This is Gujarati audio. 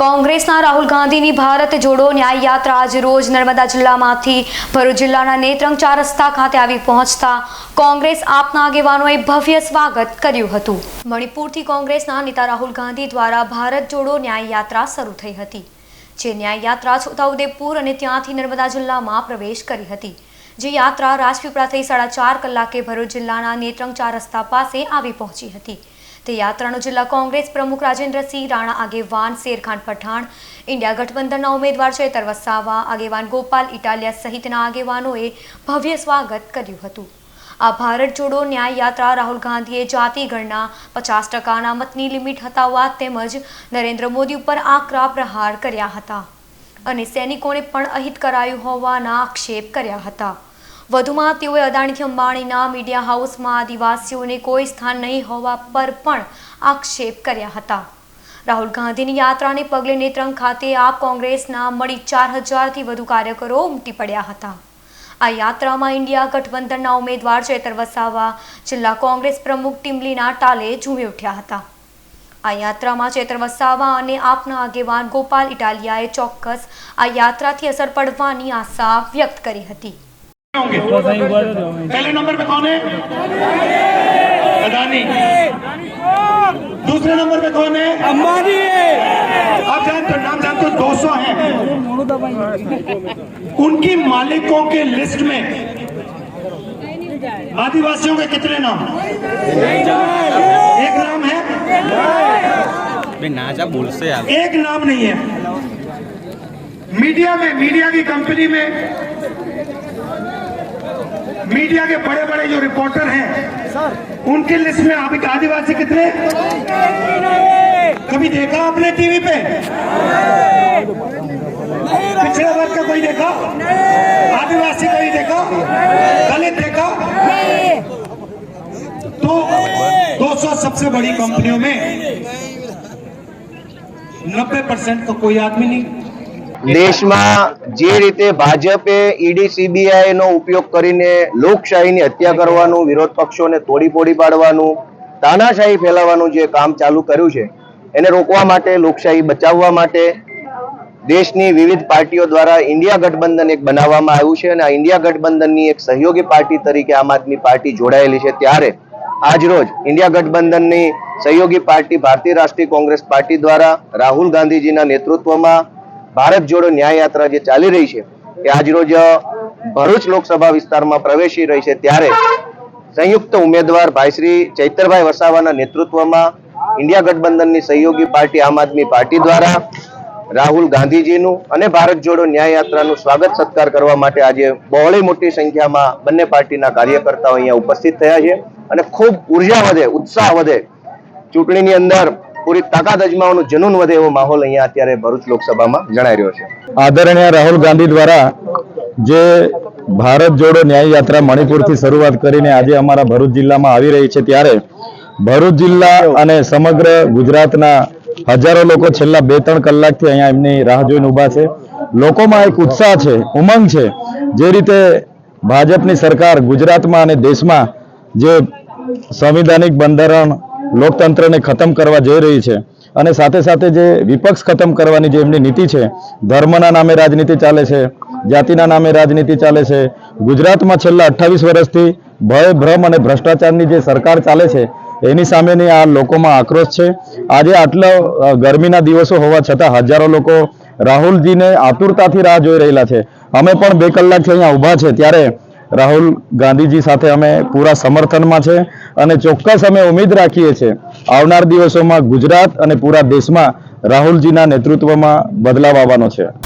કોંગ્રેસના રાહુલ ગાંધીની ભારત જોડો ન્યાય યાત્રા આજ રોજ નર્મદા જિલ્લામાંથી ભરૂચ જિલ્લાના નેત્રંગ ચાર રસ્તા ખાતે આવી પહોંચતા કોંગ્રેસ આપના આગેવાનોએ ભવ્ય સ્વાગત કર્યું હતું. મણિપુરથી કોંગ્રેસના નેતા રાહુલ ગાંધી દ્વારા ભારત જોડો ન્યાય યાત્રા શરૂ થઈ હતી, જે ન્યાય યાત્રા છોટાઉદેપુર અને ત્યાંથી નર્મદા જિલ્લામાં પ્રવેશ કરી હતી. જે યાત્રા રાજપીપળા થઈ સાડા ચાર કલાકે ભરૂચ જિલ્લાના નેત્રંગ ચાર રસ્તા પાસે આવી પહોંચી હતી. તે યાત્રાનો જિલ્લા કોંગ્રેસ પ્રમુખ રાજેન્દ્રસિંહ રાણા, આગેવાન શેરખાન પઠાણ, ઇન્ડિયા ગઠબંધનના ઉમેદવાર ચેતર વસાવા આગેવાન ગોપાલ ઇટાલિયા સહિતના આગેવાનોએ ભવ્ય સ્વાગત કર્યું હતું. આ ભારત જોડો ન્યાય યાત્રા રાહુલ ગાંધીએ જાતિગણના પચાસ ટકાના મતની લિમિટ હટાવવા તેમજ નરેન્દ્ર મોદી ઉપર આકરા પ્રહાર કર્યા હતા અને સૈનિકોને પણ અહિત કરાયું હોવાના આક્ષેપ કર્યા હતા. વધુમાં તેઓએ અદાણીથી અંબાણીના મીડિયા હાઉસમાં આદિવાસીઓને કોઈ સ્થાન નહીં હોવા પર પણ આક્ષેપ કર્યા હતા. રાહુલ ગાંધીની યાત્રાને પગલે નેત્રંગ ખાતે આપ કોંગ્રેસના મળી ચાર હજારથી વધુ કાર્યકરો ઉમટી પડ્યા હતા. આ યાત્રામાં ઇન્ડિયા ગઠબંધનના ઉમેદવાર ચેતર વસાવા, જિલ્લા કોંગ્રેસ પ્રમુખ ટીમલીના ટાલે ઝૂમી ઉઠ્યા હતા. આ યાત્રામાં ચેતર વસાવા અને આપના આગેવાન ગોપાલ ઇટાલિયાએ ચોક્કસ આ યાત્રાથી અસર પડવાની આશા વ્યક્ત કરી હતી. तो तो तो होंगे। पहले नंबर पे कौन है? अदानी दूसरे नंबर पे कौन है? अंबानी। आप जानते नाम जानते दो सौ है। उनकी मालिकों के लिस्ट में आदिवासियों के कितने नाम एक नाम है। नाजा बोल से एक नाम नहीं है। मीडिया में मीडिया की कंपनी में मीडिया के बड़े बड़े जो रिपोर्टर हैं, उनकी लिस्ट में अभी आदिवासी कितने? कभी देखा आपने टीवी पे? पिछड़े वर्ग का कोई देखा? आदिवासी कोई देखा? दलित देखा? तो 200 सबसे बड़ी कंपनियों में 90 परसेंट तो कोई आदमी नहीं। દેશમાં જે રીતે ભાજપે ઈડી, સીબીઆઈ નો ઉપયોગ કરીને લોકશાહીની હત્યા કરવાનું, વિરોધ પક્ષોને તોડી પોડી પાડવાનું, તાનાશાહી ફેલાવવાનું જે કામ ચાલુ કર્યું છે, એને રોકવા માટે, લોકશાહી બચાવવા માટે દેશની વિવિધ પાર્ટીઓ દ્વારા ઇન્ડિયા ગઠબંધન એક બનાવવામાં આવ્યું છે અને આ ઇન્ડિયા ગઠબંધનની એક સહયોગી પાર્ટી તરીકે આમ આદમી પાર્ટી જોડાયેલી છે. ત્યારે આજરોજ ઇન્ડિયા ગઠબંધનની સહયોગી પાર્ટી ભારતીય રાષ્ટ્રીય કોંગ્રેસ પાર્ટી દ્વારા રાહુલ ગાંધીજીના નેતૃત્વમાં ભારત જોડો ન્યાય યાત્રા જે ચાલી રહી છે, એ આજરોજ ભરૂચ લોકસભા વિસ્તારમાં પ્રવેશી રહી છે ત્યારે સંયુક્ત ઉમેદવાર ભાઈ શ્રી ચૈતરભાઈ વસાવાના નેતૃત્વમાં ઇન્ડિયા ગઠબંધનની સહયોગી પાર્ટી આમ આદમી પાર્ટી દ્વારા રાહુલ ગાંધીજીનું અને ભારત જોડો ન્યાય યાત્રાનું સ્વાગત સત્કાર કરવા માટે આજે બહોળી મોટી સંખ્યામાં બંને પાર્ટીના કાર્યકર્તાઓ અહીંયા ઉપસ્થિત થયા છે અને ખૂબ ઊર્જા વધે, ઉત્સાહ વધે ચૂંટણીની અંદર પૂરી તાકાત અજમાવાનું જનૂન વધે એવો માહોલ અહીંયા અત્યારે ભરૂચ લોકસભામાં જણાઈ રહ્યો છે. આદરણીય રાહુલ ગાંધી દ્વારા જે ભારત જોડો ન્યાય યાત્રા મણિપુરથી શરૂઆત કરીને આજે અમારા ભરૂચ જિલ્લામાં આવી રહી છે ત્યારે ભરૂચ જિલ્લા અને સમગ્ર ગુજરાતના હજારો લોકો છેલ્લા બે ત્રણ કલાકથી અહીંયા એમની રાહ જોઈને ઊભા છે. લોકોમાં એક ઉત્સાહ છે, ઉમંગ છે, જે રીતે ભાજપની સરકાર ગુજરાતમાં અને દેશમાં જે સંવિધાનિક બંધારણ લોકતંત્રને ખતમ કરવા જઈ રહી છે અને સાથે સાથે જે વિપક્ષ ખતમ કરવાની જે એમની નીતિ છે, ધર્મના નામે રાજનીતિ ચાલે છે, જાતિના નામે રાજનીતિ ચાલે છે, ગુજરાતમાં છેલ્લા અઠ્ઠાવીસ વર્ષથી ભય, ભ્રમ અને ભ્રષ્ટાચારની જે સરકાર ચાલે છે, એની સામેની આ લોકોમાં આક્રોશ છે. આજે આટલા ગરમીના દિવસો હોવા છતાં હજારો લોકો રાહુલજીને આતુરતાથી રાહ જોઈ રહેલા છે. અમે પણ બે કલાકથી અહીંયા ઊભા છે, ત્યારે રાહુલ ગાંધીજી સાથે અમે પૂરા સમર્થનમાં છે અને ચોક્કસ અમે ઉમેદ રાખીએ છીએ આવનાર દિવસોમાં ગુજરાત અને પૂરા દેશમાં રાહુલજીના નેતૃત્વમાં બદલાવ આવવાનો છે.